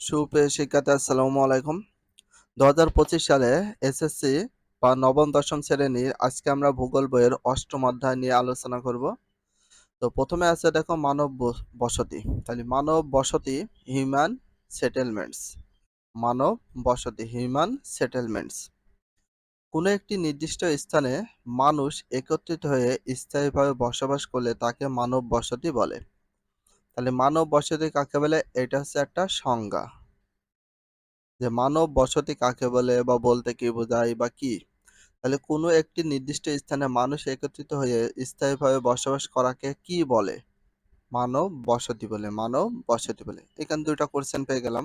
সুপ্রিয় শিক্ষার্থী, আসসালামু আলাইকুম। দু হাজার পঁচিশ সালে এসএসসি বা নবম দশম শ্রেণির আজকে আমরা ভূগোল বইয়ের অষ্টম অধ্যায় নিয়ে আলোচনা করব। তো প্রথমে আছে দেখো মানব বসতি। তাহলে মানব বসতি হিউম্যান সেটেলমেন্টস মানব বসতি হিউম্যান সেটেলমেন্টস কোনো একটি নির্দিষ্ট স্থানে মানুষ একত্রিত হয়ে স্থায়ীভাবে বসবাস করলে তাকে মানব বসতি বলে। তাহলে মানব বসতি কাকে বলে? এটা হচ্ছে একটা সংজ্ঞা। যে মানব বসতি কাকে বলে বা বলতে কি বোঝায় বা কি? তাহলে কোনো একটি নির্দিষ্ট স্থানে মানুষ একত্রিত হয়ে স্থায়ীভাবে বসবাস করাকে কি বলে? মানব বসতি বলে মানব বসতি বলে। এখানে দুইটা কোশ্চেন পেয়ে গেলাম।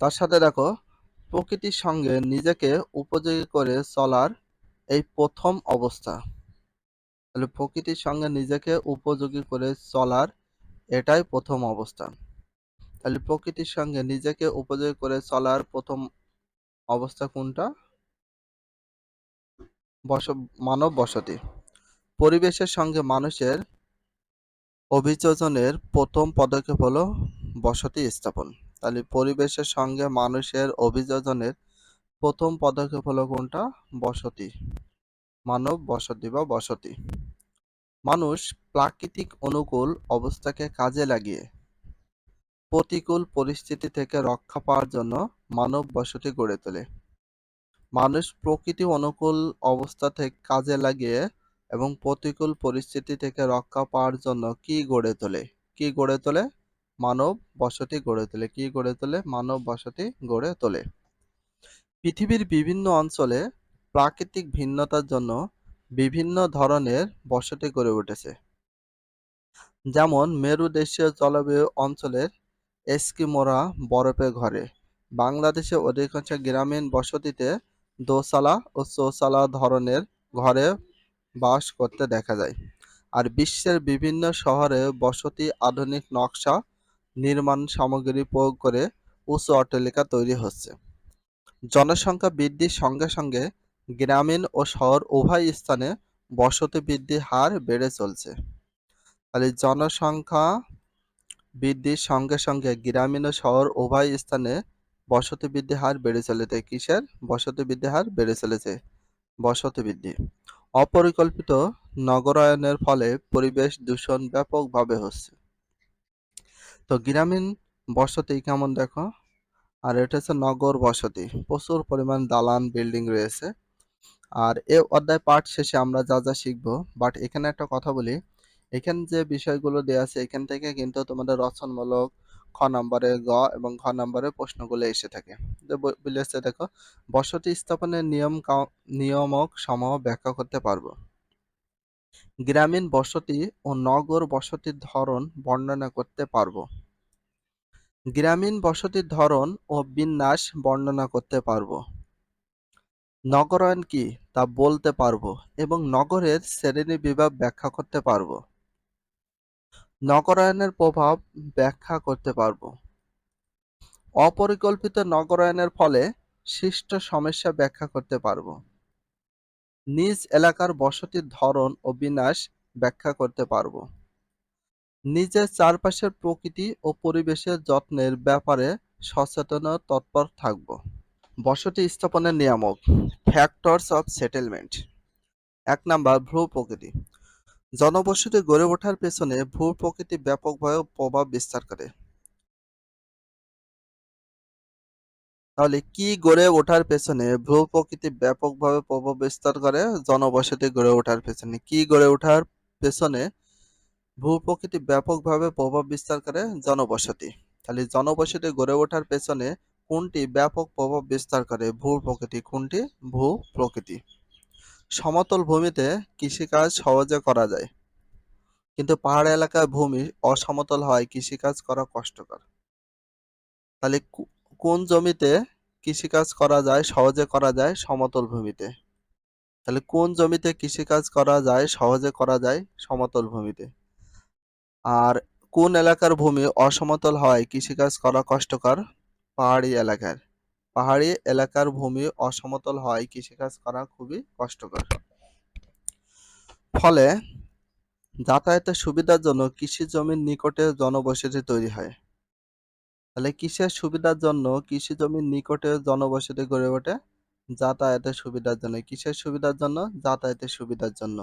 তার সাথে দেখো, প্রকৃতির সঙ্গে নিজেকে উপযোগী করে চলার এই প্রথম অবস্থা। তাহলে প্রকৃতির সঙ্গে নিজেকে উপযোগী করে চলার এটাই প্রথম অবস্থা তাহলে প্রকৃতির সঙ্গে নিজেকে উপযোগী করে চলার প্রথম অবস্থা কোনটা? বস, মানব বসতি। পরিবেশের সঙ্গে মানুষের অভিযোজনের প্রথম পদক্ষেপ হলো বসতি স্থাপন। তাহলে পরিবেশের সঙ্গে মানুষের অভিযোজনের প্রথম পদক্ষেপ হলো কোনটা? বসতি। মানব বসতি বা বসতি। মানুষ প্রাকৃতিক অনুকূল অবস্থাকে কাজে লাগিয়ে প্রতিকূল পরিস্থিতি থেকে রক্ষা পাওয়ার জন্য মানব বসতি গড়ে তোলে। মানুষ প্রকৃতি অনুকূল অবস্থা থেকে কাজে লাগিয়ে এবং প্রতিকূল পরিস্থিতি থেকে রক্ষা পাওয়ার জন্য কি গড়ে তোলে? কি গড়ে তোলে? মানব বসতি গড়ে তোলে। কি গড়ে তোলে? মানব বসতি গড়ে তোলে। পৃথিবীর বিভিন্ন অঞ্চলে প্রাকৃতিক ভিন্নতার জন্য বিভিন্ন ধরনের বসতি গড়ে উঠেছে। যেমন মেরুদেশীয় জলবায়ু অঞ্চলের এস্কিমোরা বরফে ঘরে। বাংলাদেশে অধিকাংশ গ্রামীণ বসতিতে দোসালা ও চৌসালা ধরনের ঘরে বাস করতে দেখা যায়। আর বিশ্বের বিভিন্ন শহরে বসতি আধুনিক নকশা, নির্মাণ সামগ্রী প্রয়োগ করে উঁচু অট্টালিকা তৈরি হচ্ছে। জনসংখ্যা বৃদ্ধির সঙ্গে সঙ্গে গ্রামীণ ও শহর উভয় স্থানে বসতি বৃদ্ধির হার বেড়ে চলছে। তাহলে জনসংখ্যা বৃদ্ধির সঙ্গে সঙ্গে গ্রামীণ ও শহর উভয় স্থানে বসতি বৃদ্ধির হার বেড়ে চলেছে। কিসের? বসতি বৃদ্ধির হার বেড়ে চলেছে। বসতি বৃদ্ধি। অপরিকল্পিত নগরায়নের ফলে পরিবেশ দূষণ ব্যাপকভাবে হচ্ছে। তো গ্রামীণ বসতি কেমন দেখো? আর এটা হচ্ছে নগর বসতি। প্রচুর পরিমাণ দালান, বিল্ডিং রয়েছে। আর এ অধ্যায় পাঠ শেষে আমরা যা যা শিখব বাট এখানে একটা কথা বলি। এখানে যে বিষয়গুলো দেওয়া আছে, এখান থেকে কিন্তু তোমাদের রচনমূলক খ নম্বরে গ এবং ঘ নম্বরে প্রশ্নগুলো এসে থাকে। বলেছে দেখো, বসতি স্থাপনের নিয়ম নিয়ামক সমূহ ব্যাখ্যা করতে পারব। গ্রামীণ বসতি ও নগর বসতির ধরন বর্ণনা করতে পারব। গ্রামীণ বসতির ধরন ও বিন্যাস বর্ণনা করতে পারব। নগরায়ন কি তা বলতে পারব এবং নগরের শ্রেণীবিভাগ ব্যাখ্যা করতে পারব। নগরায়নের প্রভাব ব্যাখ্যা করতে পারব। অপরিকল্পিত নগরায়নের ফলে সৃষ্ট সমস্যা ব্যাখ্যা করতে পারব। নিজ এলাকার বসতির ধরন ও বিনাশ ব্যাখ্যা করতে পারব। নিজের চারপাশের প্রকৃতি ও পরিবেশের যত্নের ব্যাপারে সচেতন তৎপর থাকব। বসতি স্থাপনের নিয়ামক ফ্যাক্টরস অফ সেটেলমেন্ট এক নাম্বার, ভূ প্রকৃতি। জনবসতি গড়ে ওঠার পেছনে ভূ প্রকৃতি ব্যাপকভাবে প্রভাব বিস্তার করে। তাহলে কি গড়ে ওঠার পেছনে ভূ প্রকৃতি ব্যাপকভাবে প্রভাব বিস্তার করে? জনবসতি গড়ে ওঠার পেছনে। কি গড়ে ওঠার পেছনে ভূ প্রকৃতি ব্যাপকভাবে প্রভাব বিস্তার করে? জনবসতি। তাহলে জনবসতি গড়ে ওঠার পেছনে কোনটি ব্যাপক প্রভাব বিস্তার করে? ভূ প্রকৃতি কোনটি? ভূ প্রকৃতি। সমতল ভূমিতে কৃষিকাজ সহজে করা যায়। কিন্তু পাহাড় এলাকার ভূমি অসমতল হয় কৃষিকাজ করা কষ্টকর। তাহলে কোন জমিতে কৃষিকাজ করা যায়, সহজে করা যায় সমতল ভূমিতে? তাহলে কোন জমিতে কৃষিকাজ করা যায়, সহজে করা যায় সমতল ভূমিতে? আর কোন এলাকার ভূমি অসমতল হয় কৃষিকাজ করা কষ্টকর? পাহাড়ি এলাকার। পাহাড়ি এলাকার ভূমি অসমতল হয় কৃষিকাজ করা খুবই কষ্টকর। ফলে যাতায়াতের সুবিধার জন্য কৃষি জমির নিকটে জনবসতি তৈরি হয়। তাহলে কিসের সুবিধার জন্য কৃষি জমির নিকটে জনবসতি গড়ে ওঠে যাতায়াতের সুবিধার জন্য। কিসের সুবিধার জন্য, যাতায়াতের সুবিধার জন্য।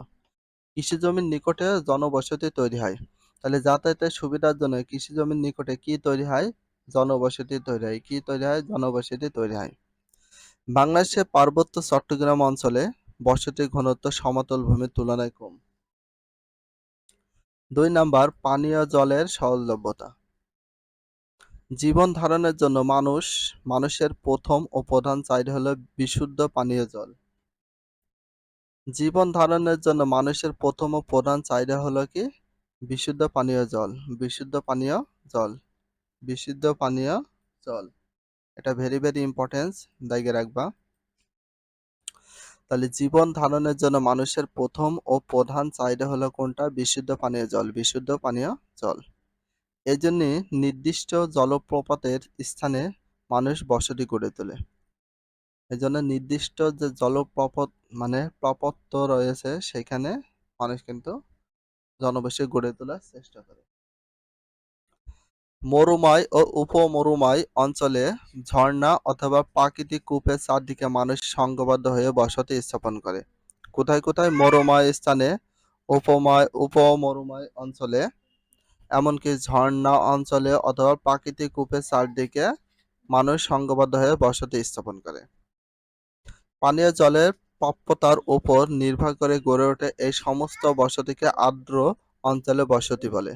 কৃষি জমির নিকটে জনবসতি তৈরি হয়। তাহলে যাতায়াতের সুবিধার জন্য কৃষি জমির নিকটে কি তৈরি হয়? জনবসতি তৈরি হয়। কি তৈরি হয়? জনবসতি তৈরি হয়। বাংলাদেশের পার্বত্য চট্টগ্রাম অঞ্চলে বসতির ঘনত্ব সমতল ভূমির তুলনায় কম। দুই নাম্বার, পানীয় জলের সহজলভ্যতা। জীবন ধারণের জন্য মানুষ, মানুষের প্রথম ও প্রধান চাহিদা হলো বিশুদ্ধ পানীয় জল। জীবন ধারণের জন্য মানুষের প্রথম ও প্রধান চাহিদা হলো কি? বিশুদ্ধ পানীয় জল, বিশুদ্ধ পানীয় জল। বিশুদ্ধ পানীয় জল। এটা ভেরি ভেরি ইম্পর্টেন্স দায়িয়ে রাখবা। তাহলে জীবন ধারণের জন্য মানুষের প্রথম ও প্রধান চাহিদা হলো কোনটা? বিশুদ্ধ পানীয় জল, বিশুদ্ধ পানীয় জল। এজন্য নির্দিষ্ট জলপ্রপাতের স্থানে মানুষ বসতি গড়ে তোলে। এজন্য নির্দিষ্ট যে জলপ্রপাত মানে প্রপত্য রয়েছে, সেখানে মানুষ কিন্তু জনবসতি গড়ে তোলার চেষ্টা করে। মরুময় ও উপমরুময় অঞ্চলে ঝর্ণা অথবা প্রাকৃতিক কূপের চারদিকে মানুষ সংঘবদ্ধ হয়ে বসতি স্থাপন করে। কোথায় কোথায় মরুময় স্থানে উপময়, উপমরুময় অঞ্চলে, এমনকি ঝর্ণা অঞ্চলে অথবা প্রাকৃতিক কূপের চারদিকে মানুষ সংঘবদ্ধ হয়ে বসতি স্থাপন করে। পানীয় জলের প্রাপ্যতার উপর নির্ভর করে গড়ে ওঠে এই সমস্ত বসতিকে আর্দ্র অঞ্চলে বসতি বলে।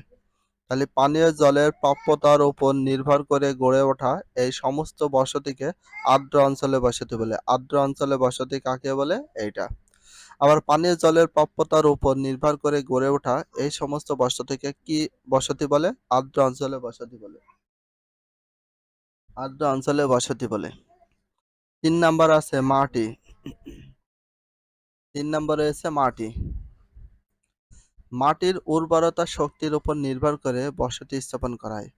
তাহলে পানীয় জলের প্রাপ্যতার উপর নির্ভর করে গড়ে ওঠা এই সমস্ত বসতিকে আর্দ্র অঞ্চলে বসতি বলে। আর্দ্র অঞ্চলে বসতি কাকে বলে? এইটা। আবার পানীয় জলের প্রাপ্যতার উপর নির্ভর করে গড়ে ওঠা এই সমস্ত বসতিকে কি বসতি বলে? আর্দ্র অঞ্চলে বসতি বলে। আর্দ্র অঞ্চলে বসতি বলে। তিন নাম্বার আছে মাটি। তিন নম্বর রয়েছে মাটি। মাটির উর্বরতা শক্তির উপর নির্ভর করে বসতি স্থাপন করায়।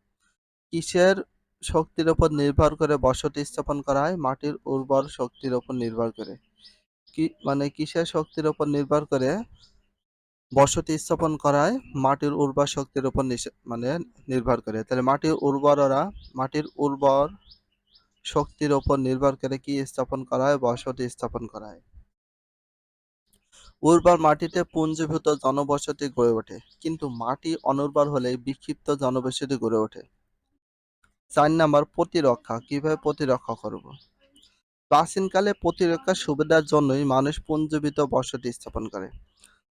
কিসের শক্তির উপর নির্ভর করে বসতি স্থাপন করায়? মাটির উর্বর শক্তির উপর নির্ভর করে। কি মানে কিসের শক্তির উপর নির্ভর করে? বসতি স্থাপন করায় মাটির উর্বর শক্তির উপর মানে নির্ভর করে। তাহলে মাটির উর্বররা, মাটির উর্বর শক্তির উপর নির্ভর করে কি স্থাপন করা হয় বসতি স্থাপন করা হয় উর্বর মাটিতে পুঞ্জীভূত জনবসতি গড়ে ওঠে, কিন্তু মাটি অনুর্বর হলে বিক্ষিপ্ত জনবসতি গড়ে ওঠে। চার নাম্বার, প্রতিরক্ষা। কীভাবে প্রতিরক্ষা করব? প্রাচীনকালে প্রতিরক্ষার সুবিধার জন্যই মানুষ পুঞ্জীভূত বসতি স্থাপন করে।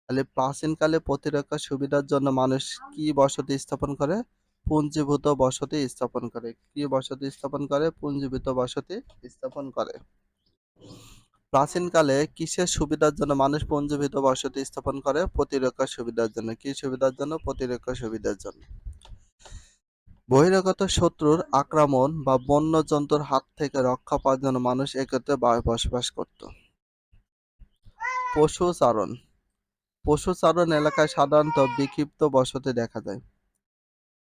তাহলে প্রাচীনকালে প্রতিরক্ষার সুবিধার জন্য মানুষ কি বসতি স্থাপন করে? পুঞ্জীভূত বসতি স্থাপন করে। কি বসতি স্থাপন করে? পুঞ্জীভূত বসতি স্থাপন করে। প্রাচীনকালে কিসের সুবিধার জন্য মানুষ পুঞ্জীভূত বসতি স্থাপন করে? প্রতিরক্ষার সুবিধার জন্য। কি সুবিধার জন্য? প্রতিরক্ষা সুবিধার জন্য। বহিরাগত শত্রুর আক্রমণ বা বন্য জন্তুর হাত থেকে রক্ষা পাওয়ার জন্য মানুষ একত্রে বসবাস করত। পশুচারণ। পশুচারণ এলাকায় সাধারণত বিক্ষিপ্ত বসতি দেখা যায়।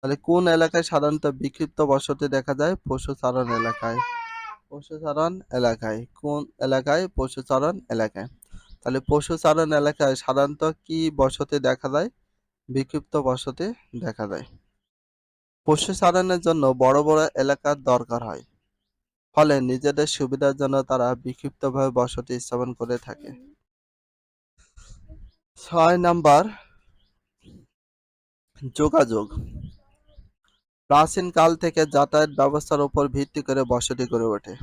তাহলে কোন এলাকায় সাধারণত বিক্ষিপ্ত বসতি দেখা যায়? পশুচারণ এলাকায়। পশুচারণ এলাকায়, কোন এলাকায় পশুচারণ এলাকায়? তাহলে পশুচারণ এলাকায় সাধারণত কি বসতি দেখা যায়? বিক্ষিপ্ত বসতি দেখা যায়। পশুচারণের জন্য বড় বড় এলাকার দরকার হয়। ফলে নিজেদের সুবিধার জন্য তারা বিক্ষিপ্তভাবে বসতি স্থাপন করে থাকে। ছয় নাম্বার, যোগাযোগ। প্রাচীন কাল থেকে যাতায়াত ব্যবস্থার উপর ভিত্তি করে বসতি গড়ে ওঠে।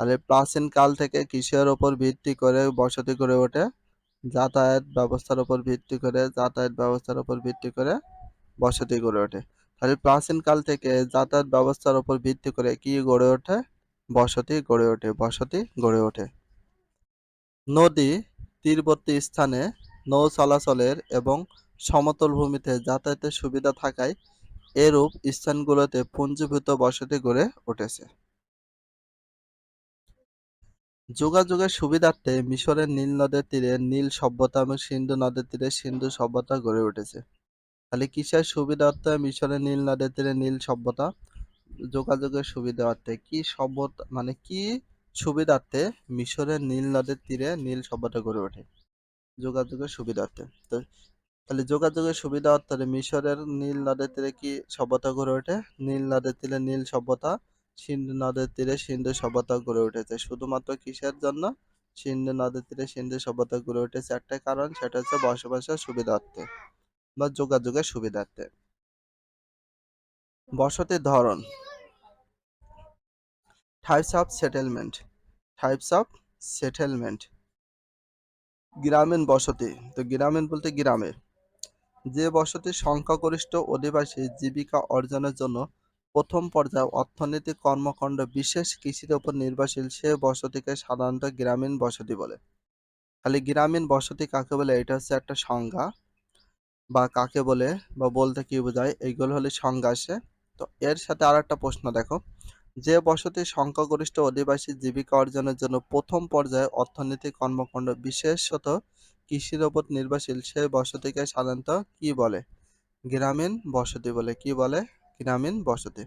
তাহলে প্রাচীন কাল থেকে কিসের উপর ভিত্তি করে বসতি গড়ে ওঠে? যাতায়াত ব্যবস্থার উপর ভিত্তি করে, যাতায়াত ব্যবস্থার উপর ভিত্তি করে বসতি গড়ে ওঠে। তাহলে প্রাচীন কাল থেকে যাতায়াত ব্যবস্থার উপর ভিত্তি করে কি গড়ে ওঠে? বসতি গড়ে ওঠে, বসতি গড়ে ওঠে। নদী তীরবর্তী স্থানে নৌ চলাচলের এবং সমতল ভূমিতে যাতায়াতের সুবিধা থাকায় এরূপ স্থানগুলোতে পুঞ্জীভূত বসতি গড়ে উঠেছে। যোগাযোগের সুবিধার্থে মিশরের নীল নদের তীরে নীল সভ্যতা এবং সিন্ধু নদের তীরে সিন্ধু সভ্যতা গড়ে উঠেছে। তাহলে কিসের সুবিধার্থে মিশরের নীল নদের তীরে নীল সভ্যতা? যোগাযোগের সুবিধার্থে কি সভ্যতা মানে কি সুবিধার্থে মিশরের নীল নদের তীরে নীল সভ্যতা গড়ে ওঠে? যোগাযোগের সুবিধার্থে। তো তাহলে যোগাযোগের সুবিধা অর্থে মিশরের নীল নদের তীরে কি সভ্যতা গড়ে ওঠে? নীল নদের তীরে নীল সভ্যতা, সিন্ধু নদের তীরে সিন্ধু সভ্যতা গড়ে উঠেছে। শুধুমাত্র কিসের জন্য? সিন্ধু নদের তীরে সিন্ধু সভ্যতা গড়ে উঠেছে একটা কারণ, সেটা হচ্ছে বসবাসের সুবিধার্থে বা যোগাযোগের সুবিধার্থে। বসতির ধরন। Types of settlement types of settlement গ্রামীণ বসতি। তো গ্রামীণ বলতে গ্রামে যে বসতির সংখ্যাগরিষ্ঠ অধিবাসী জীবিকা অর্জনের জন্য প্রথম পর্যায়ে অর্থনৈতিক কর্মকাণ্ড বিশেষ কৃষির উপর নির্ভরশীল, সে বসতিকে সাধারণত গ্রামীণ বসতি বলে। খালি গ্রামীণ বসতি কাকে বলে? এটা হচ্ছে একটা সংজ্ঞা। বা কাকে বলে? বা বলতে কি বোঝায়? এইগুলো হলে সংজ্ঞা আসে। তো এর সাথে আর একটা প্রশ্ন দেখো। যে বসতি সংখ্যাগরিষ্ঠ অধিবাসী জীবিকা অর্জনের জন্য প্রথম পর্যায়ে অর্থনৈতিক কর্মকাণ্ড বিশেষত কৃষির ওপর নির্ভরশীল, সে বসতিকে সাধারণত কি বলে? গ্রামীণ বসতি বলে কি বলে? গ্রামীণ বসতি।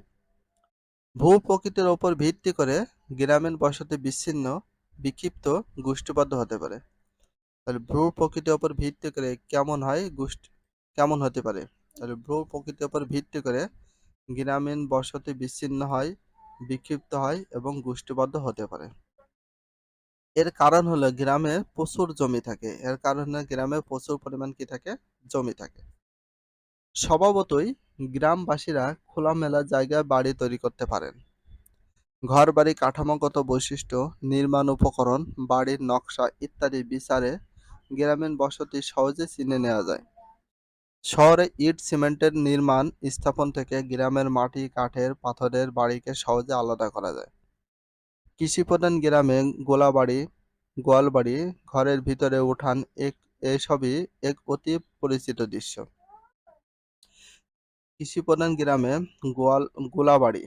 ভূ প্রকৃতির ওপর ভিত্তি করে গ্রামীণ বসতি বিচ্ছিন্ন, বিক্ষিপ্ত, গোষ্ঠীবদ্ধ হতে পারে। তাহলে ভূ প্রকৃতির ওপর ভিত্তি করে কেমন হয় গোষ্ঠী, কেমন হতে পারে? তাহলে ভূ প্রকৃতির ওপর ভিত্তি করে গ্রামীণ বসতি বিচ্ছিন্ন হয়, বিক্ষিপ্ত হয় এবং গোষ্ঠীবদ্ধ হতে পারে। এর কারণ হলো গ্রামে প্রচুর জমি থাকে। এর কারণ হলো গ্রামে প্রচুর পরিমাণ কি থাকে? জমি থাকে। স্বভাবতই গ্রামবাসীরা খোলামেলা জায়গায় বাড়ি তৈরি করতে পারেন। ঘর বাড়ি কাঠামোগত বৈশিষ্ট্য, নির্মাণ উপকরণ, বাড়ির নকশা ইত্যাদি বিচারে গ্রামীণ বসতি সহজে চিনে নেওয়া যায়। শহরে ইট, সিমেন্টের নির্মাণ স্থাপন থেকে গ্রামের মাটি, কাঠের, পাথরের বাড়িকে সহজে আলাদা করা যায়। কৃষিপ্রধান গ্রামে গোলাবাড়ি, গোয়ালবাড়ি ঘরের ভিতরে উঠান এক, এসবই এক অতি পরিচিত দৃশ্য। কৃষিপ্রধান গ্রামে গোয়াল, গোলাবাড়ি,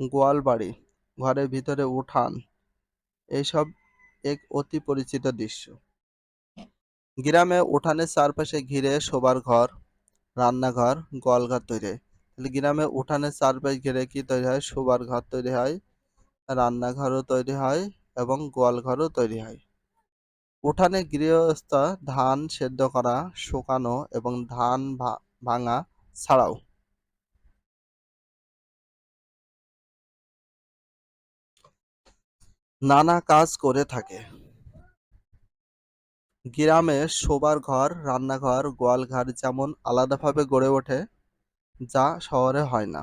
গোয়ালবাড়ি ঘরের ভিতরে উঠান এইসব এক অতি পরিচিত দৃশ্য। গ্রামে উঠানের চারপাশে ঘিরে শোবার ঘর, রান্নাঘর, গোয়ালঘর তৈরি হয়। তাহলে গ্রামে উঠানের চারপাশ ঘিরে কি তৈরি হয়? শোবার ঘর তৈরি হয় রান্নাঘরও তৈরি হয় এবং গোয়ালঘরও তৈরি হয়। উঠানে গৃহস্থ ধান সেদ্ধ করা, শুকানো এবং ধান ভাঙা ছাড়াও। নানা কাজ করে থাকে। গ্রামে শোবার ঘর, রান্নাঘর, গোয়ালঘর যেমন আলাদাভাবে গড়ে ওঠে, যা শহরে হয় না।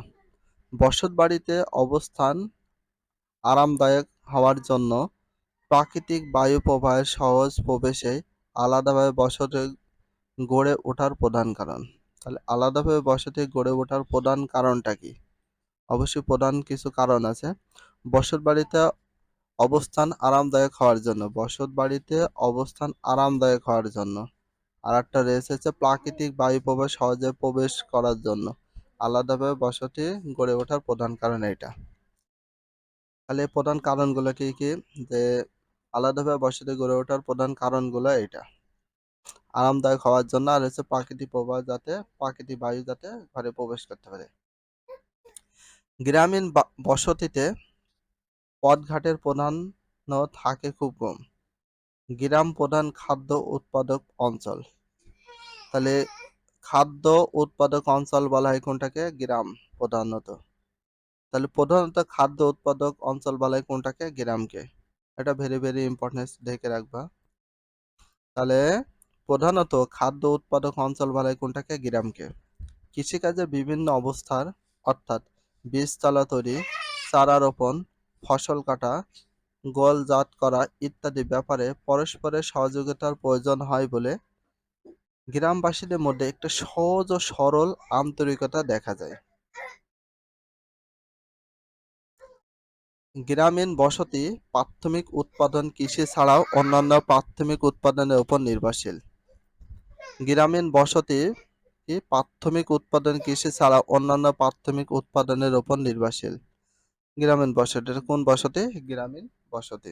বসত বাড়িতে অবস্থান আরামদায়ক হওয়ার জন্য প্রাকৃতিক বায়ু প্রবাহের সহজ প্রবেশে আলাদাভাবে বসতি গড়ে ওঠার প্রধান কারণ। তাহলে আলাদাভাবে বসতি গড়ে ওঠার প্রধান কারণটা কি? অবশ্যই প্রধান কিছু কারণ আছে। বসত বাড়িতে অবস্থান আরামদায়ক হওয়ার জন্য বসত বাড়িতে অবস্থান আরামদায়ক হওয়ার জন্য। আর একটা রয়েছে হচ্ছে প্রাকৃতিক বায়ু প্রবাহ সহজে প্রবেশ করার জন্য। আলাদাভাবে বসতি গড়ে ওঠার প্রধান কারণ এটা তাহলে প্রধান কারণগুলো কি কি? যে আলাদাভাবে বসতি গড়ে ওঠার প্রধান কারণগুলো এটা আরামদায়ক হওয়ার জন্য আর হচ্ছে প্রাকৃতিক প্রবাহ যাতে, প্রাকৃতিক বায়ু যাতে ঘরে প্রবেশ করতে পারে। গ্রামীণ বসতিতে পথঘাটের প্রধান থাকে খুব কম। গ্রাম প্রধান খাদ্য উৎপাদক অঞ্চল। তাহলে খাদ্য উৎপাদক অঞ্চল বলা হয় কোনটাকে? গ্রাম প্রধানত। তাহলে প্রধানত খাদ্য উৎপাদক অঞ্চল বলা হয় কোনটাকে? গ্রামকে। এটা ভেরি ভেরি ইম্পর্টেন্ট দেখে রাখবা। তাহলে প্রধানত খাদ্য উৎপাদক অঞ্চল বলা হয় কোনটাকে? গ্রামকে। কৃষিকাজের বিভিন্ন অবস্থার, অর্থাৎ বীজতলা তৈরি, চারা রোপণ, ফসল কাটা গোলজাত করা ইত্যাদি ব্যাপারে পরস্পরের সহযোগিতার প্রয়োজন হয় বলে গ্রামবাসীদের মধ্যে একটা সহজ ও সরল আন্তরিকতা দেখা যায়। গ্রামীণ বসতি প্রাথমিক উৎপাদন কৃষি ছাড়াও অন্যান্য প্রাথমিক উৎপাদনের উপর নির্ভরশীল। গ্রামীণ বসতি প্রাথমিক উৎপাদন কৃষি ছাড়াও অন্যান্য প্রাথমিক উৎপাদনের উপর নির্ভরশীল। গ্রামীণ বসতি কোন বসতি? গ্রামীণ বসতি।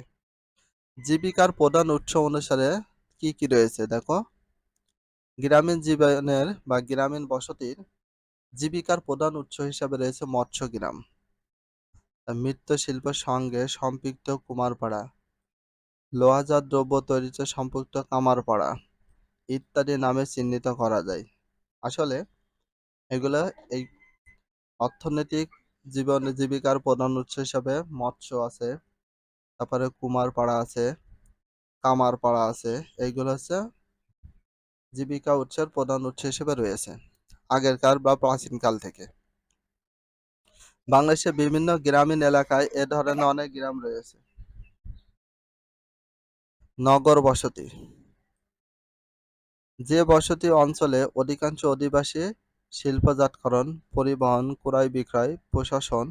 জীবিকার প্রধান উৎস অনুসারে কি কি রয়েছে দেখো? গ্রামীণ জীবনের বা গ্রামীণ বসতির জীবিকার প্রধান উৎস হিসাবে রয়েছে মৎস্য গ্রাম মৃৎশিল্পের সঙ্গে সম্পৃক্ত কুমারপাড়া। লোহাজাত দ্রব্য তৈরিতে সম্পৃক্ত কামারপাড়া ইত্যাদি নামে চিহ্নিত করা যায়। আসলে এগুলো এই অর্থনৈতিক জীবন জীবিকার প্রধান উৎস হিসাবে মৎস্য আছে, তারপরে কুমারপাড়া আছে, কামারপাড়া আছে, এইগুলো হচ্ছে জীবিকা উৎসের প্রধান উৎস হিসেবে রয়েছে, আগেরকার বা প্রাচীনকাল থেকে। বাংলাদেশের বিভিন্ন গ্রামীণ এলাকায় এ ধরনের অনেক গ্রাম রয়েছে। নগর বসতি। যে বসতি অঞ্চলে অধিকাংশ অধিবাসী শিল্পজাতকরণ, পরিবহন, ক্রয় বিক্রয়, প্রশাসন,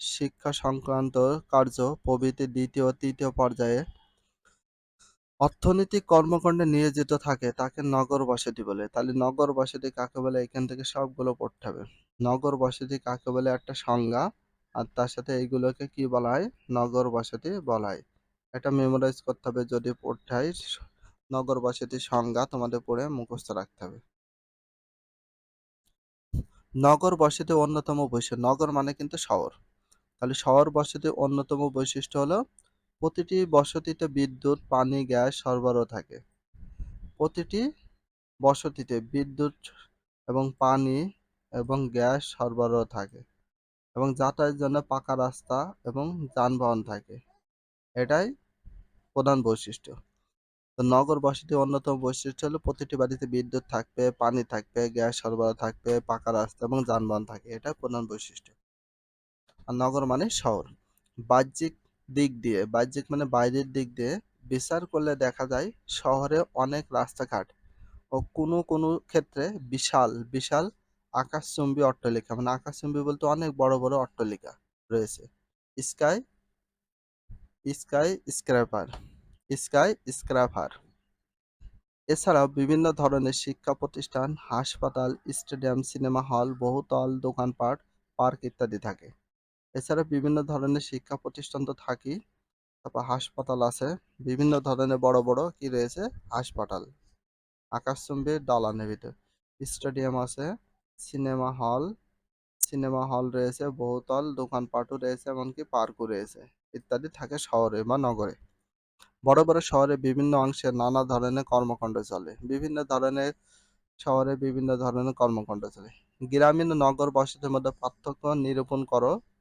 শিক্ষা সংক্রান্ত কার্য প্রভৃতি দ্বিতীয় তৃতীয় পর্যায়ে অর্থনৈতিক কর্মকাণ্ডে নিয়োজিত থাকে, তাকে নগর বসতি বলে। তাহলে নগর বসতি কাকে বলে? এখান থেকে সবগুলো পড়তে হবে। নগর বসতি কাকে বলে? একটা সংজ্ঞা, আর তার সাথে এইগুলোকে কি বলা হয়? নগর বসতি বলা হয়। এটা মেমোরাইজ করতে হবে, যদি পড়তে হয়, নগর বসতির সংজ্ঞা তোমাদের পড়ে মুখস্থ রাখতে হবে। নগর বসতি অন্যতম বৈশিষ্ট্য। নগর মানে কিন্তু শহর। তাহলে শহর বসতির অন্যতম বৈশিষ্ট্য হলো প্রতিটি বসতিতে বিদ্যুৎ, পানি, গ্যাস সরবরাহ থাকে। প্রতিটি বসতিতে বিদ্যুৎ এবং পানি এবং গ্যাস সরবরাহ থাকে এবং যাতায়াতের জন্য পাকা রাস্তা এবং যানবাহন থাকে। এটাই প্রধান বৈশিষ্ট্য। তো নগর বসতির অন্যতম বৈশিষ্ট্য হলো প্রতিটি বাড়িতে বিদ্যুৎ থাকবে, পানি থাকবে, গ্যাস সরবরাহ থাকবে, পাকা রাস্তা এবং যানবাহন থাকে। এটা প্রধান বৈশিষ্ট্য। আর নগর মানে শহর। বাহ্যিক দিক দিয়ে, বাহ্যিক মানে বাইরের দিক দিয়ে বিচার করলে দেখা যায় শহরে অনেক রাস্তাঘাট ও কোনো কোনো ক্ষেত্রে বিশাল বিশাল আকাশচুম্বী অট্টালিকা। মানে আকাশচুম্বী বলতে অনেক বড় বড় অট্টালিকা রয়েছে। Sky skyscraper skyscraper. এছাড়াও বিভিন্ন ধরনের শিক্ষা প্রতিষ্ঠান, হাসপাতাল, স্টেডিয়াম, সিনেমা হল, বহুতল, দোকানপাট, পার্ক ইত্যাদি থাকে। এছাড়া বিভিন্ন ধরনের শিক্ষা প্রতিষ্ঠান তো থাকেই। তারপর হাসপাতাল আছে, বিভিন্ন ধরনের বড় বড় কি রয়েছে? হাসপাতাল। আকাশচুম্বী দালানের ভিতর। স্টেডিয়াম আছে, সিনেমা হল সিনেমা হল রয়েছে, বহুতল, দোকানপাটও রয়েছে, এমনকি পার্কও রয়েছে, ইত্যাদি থাকে শহরে বা নগরে। বড় বড় শহরে বিভিন্ন অংশে নানা ধরনের কর্মকাণ্ড চলে, বিভিন্ন ধরনের শহরে বিভিন্ন ধরনের কর্মকাণ্ড চলে। গ্রামীণ নগর বসতির মধ্যে পার্থক্য নিরূপণ করো